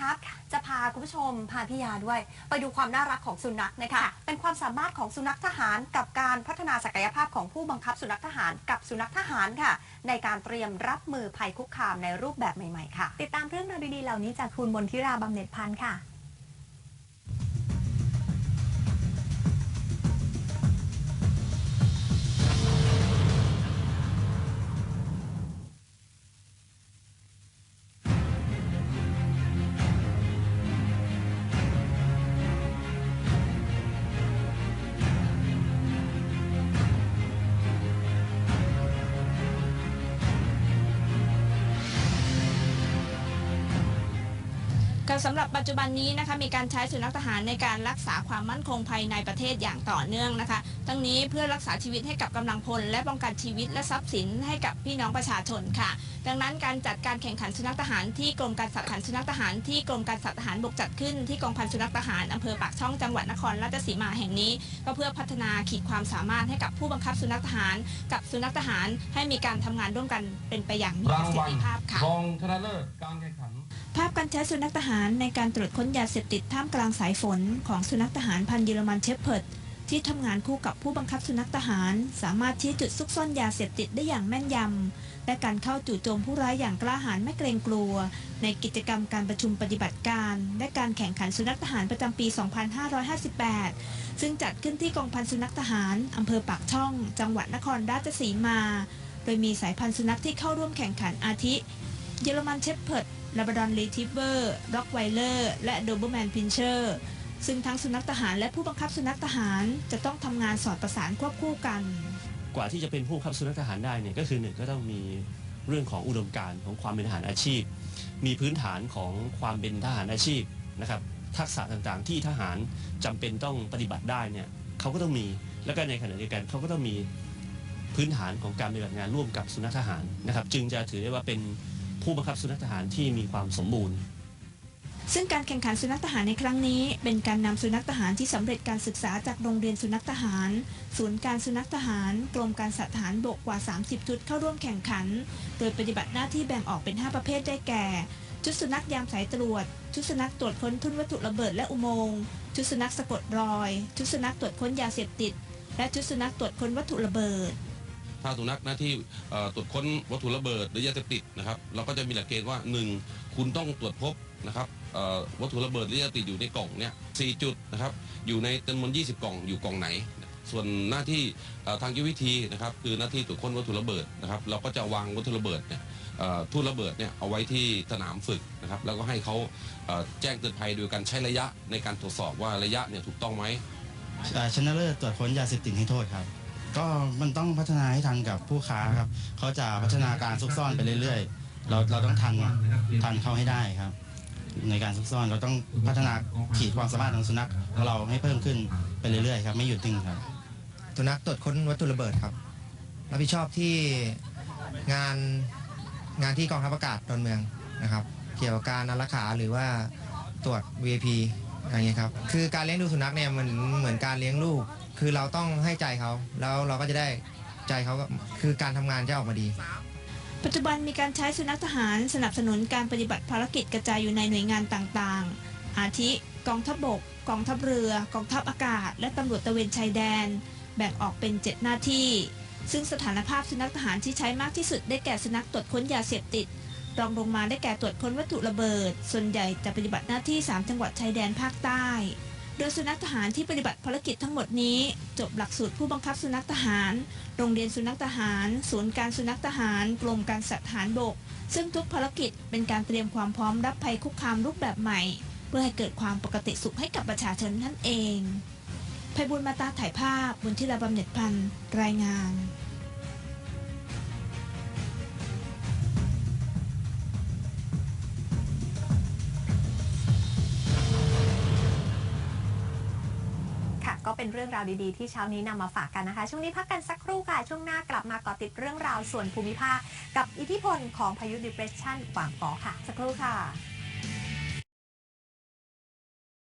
ทัพจะพาคุณผู้ชมพาพี่ยาด้วย ไปดูความน่ารักของสุนัขนะคะ เป็นความสามารถของสุนัขทหารกับการพัฒนาศักยภาพของผู้บังคับสุนัขทหารกับสุนัขทหารค่ะ ในการเตรียมรับมือภัยคุกคามในรูปแบบใหม่ๆค่ะ ติดตามเรื่องราวดีๆเหล่านี้จากคุณมนทิราบำเหน็จพันธ์ค่ะ สำหรับปัจจุบันนี้นะคะมีการใช้สุนัขทหารในการรักษาความมั่นคงภายในประเทศอย่างต่อเนื่องนะคะทั้งนี้เพื่อรักษาชีวิตให้กับกำลังพล และป้องกันชีวิตและทรัพย์สินให้กับพี่น้องประชาชนค่ะ ดังนั้นการจัดการแข่งขันสุนัขทหารที่กรมการสัตว์ทหารสุนัขทหารที่กรมการสัตว์ทหารบกจัดขึ้นที่กองพันสุนัขทหารอำเภอปากช่องจังหวัดนครราชสีมาแห่งนี้ ก็เพื่อพัฒนาขีดความสามารถให้กับผู้บังคับสุนัขทหาร กับสุนัขทหารให้มีการทำงานร่วมกันเป็นไปอย่างมีปราระงสิทวัลธิภาพค่ะรองชนะเลิศการแข่งขันภาพการใช้สุนัขทหารในการตรวจค้นยาเสพติดท่ามกลางสายฝนของสุนัขทหารพันธุ์เยอรมันเชฟเพิร์ด ที่ทำงานคู่กับผู้บังคับสุนัขทหาร สามารถชี้จุดซุกซ่อนยาเสพติดได้อย่างแม่นยำ และการเข้าจู่โจมผู้ร้ายอย่างกล้าหาญไม่เกรงกลัว ในกิจกรรมการประชุมปฏิบัติการ และการแข่งขันสุนัขทหารประจำปี 2558 ซึ่งจัดขึ้นที่กองพันสุนัขทหารอำเภอปากช่อง จังหวัดนครราชสีมา โดยมีสายพันธุ์สุนัขที่เข้าร่วมแข่งขันอาทิ เยอรมันเชฟเพิร์ดลาบราดอนรีทิเวอร์ร็อกไวเลอร์ และโดเบอร์แมนพินเชอร์ ซึ่งทั้งสุนัขทหารและผู้บังคับสุนัขทหารจะต้องทำงานสอดประสานควบคู่กัน กว่าที่จะเป็นผู้บังคับสุนัขทหารได้เนี่ยก็คือหนึ่งก็ต้องมีเรื่องของอุดมการณ์ของความเป็นทหารอาชีพ มีพื้นฐานของความเป็นทหารอาชีพนะครับทักษะต่างๆ ที่ทหารจำเป็นต้องปฏิบัติได้เนี่ยเขาก็ต้องมีแล้วก็ในขณะเดียวกันเขาก็ต้องมีพื้นฐานของการปฏิบัติงานร่วมกับสุนัขทหารนะครับ จึงจะถือได้ว่าเป็นผู้บังคับสุนัขทหารที่มีความสมบูรณ์ ซึ่งการแข่งขันสุนัขทหารในครั้งนี้ เป็นการนำสุนัขทหารที่สำเร็จการศึกษาจากโรงเรียนสุนัขทหาร ศูนย์การสุนัขทหาร กรมการสัตว์ทหารบกกว่า 30 ชุดเข้าร่วมแข่งขัน โดยปฏิบัติหน้าที่แบ่งออกเป็น 5 ประเภทได้แก่ ชุดสุนัขยามสายตรวจ ชุดสุนัขตรวจค้นทุ่นวัตถุระเบิดและอุโมงค์ชุดสุนัขสะกดรอย ชุดสุนัขตรวจค้นยาเสพติด และชุดสุนัขตรวจค้นวัตถุระเบิดถ้าสุนัขหน้าที่ตรวจค้นวัตถุระเบิดหรือยาเสพติดนะครับเราก็จะมีหลักเกณฑ์ว่า 1. คุณต้องตรวจพบนะครับ วัตถุระเบิดหรือยาเสพติดอยู่ในกล่องเนี่ยสจุดนะครับอยู่ในจำนวน 20 กล่องอยู่กล่องไหน ส่วนหน้าที่ทางยุทธวิธีนะครับคือหน้าที่ตรวจค้นวัตถุระเบิดนะครับเราก็จะวางวัตถุระเบิดเนี่ยทุ่นระเบิดเนี่ยเอาไว้ที่สนามฝึกนะครับแล้วก็ให้เขาแจ้งเตือนภัยโดยการใช้ระยะในการตรวจสอบว่าระยะเนี่ยถูกต้องไหมชนะเลิศตรวจค้นยาเสพติดให้โทษครับ ก็มันต้องพัฒนาให้ทันกับผู้ค้าครับเขาจะพัฒนาการซุกซ่อนไปเรื่อยๆ เราเราต้องทันทันเขาให้ได้ครับ ในการซุกซ่อนเราต้องพัฒนาขีดความสามารถของสุนัขของเราให้เพิ่มขึ้นไปเรื่อยๆครับไม่หยุดนิ่งครับ สุนัขตรวจค้นวัตถุระเบิดครับรับผิดชอบที่งานงานที่กองทัพอากาศดอนเมืองนะครับ เกี่ยวกับการอารักขาหรือว่าตรวจ VIP อะไรเงี้ยครับคือการเลี้ยงดูสุนัขเนี่ยมันเหมือนการเลี้ยงลูก คือเราต้องให้ใจเขาแล้วเราก็จะได้ใจเขาก็คือการทำงานจะออกมาดี ปัจจุบันมีการใช้สุนัขทหารสนับสนุนการปฏิบัติภารกิจกระจายอยู่ในหน่วยงานต่างๆ อาทิ กองทัพบก กองทัพเรือ กองทัพอากาศ และตำรวจตะเวนชายแดน แบ่งออกเป็น 7 หน้าที่ ซึ่งสถานภาพสุนัขทหารที่ใช้มากที่สุดได้แก่สุนัขตรวจค้นยาเสพติด รองลงมาได้แก่ตรวจค้นวัตถุระเบิด ส่วนใหญ่จะปฏิบัติหน้าที่ 3 จังหวัดชายแดนภาคใต้ โดยสุนัขทหารที่ปฏิบัติภารกิจทั้งหมดนี้ จบหลักสูตรผู้บังคับสุนัขทหาร โรงเรียนสุนัขทหาร ศูนย์การสุนัขทหาร กรมการสัตว์ทหารบก ซึ่งทุกภารกิจเป็นการเตรียมความพร้อมรับภัยคุกคามรูปแบบใหม่ เพื่อให้เกิดความปกติสุขให้กับประชาชนนั่นเองไพบุญมาตาถ่ายภาพบุญที่ระบำเหน็จพันธ์รายงาน ก็เป็นเรื่องราวดีๆ ที่เช้านี้นำมาฝากกันนะคะ ช่วงนี้พักกันสักครู่ค่ะ ช่วงหน้ากลับมาเกาะติดเรื่องราวส่วนภูมิภาค กับอิทธิพลของพายุ depression หวางฟอค่ะ สักครู่ค่ะ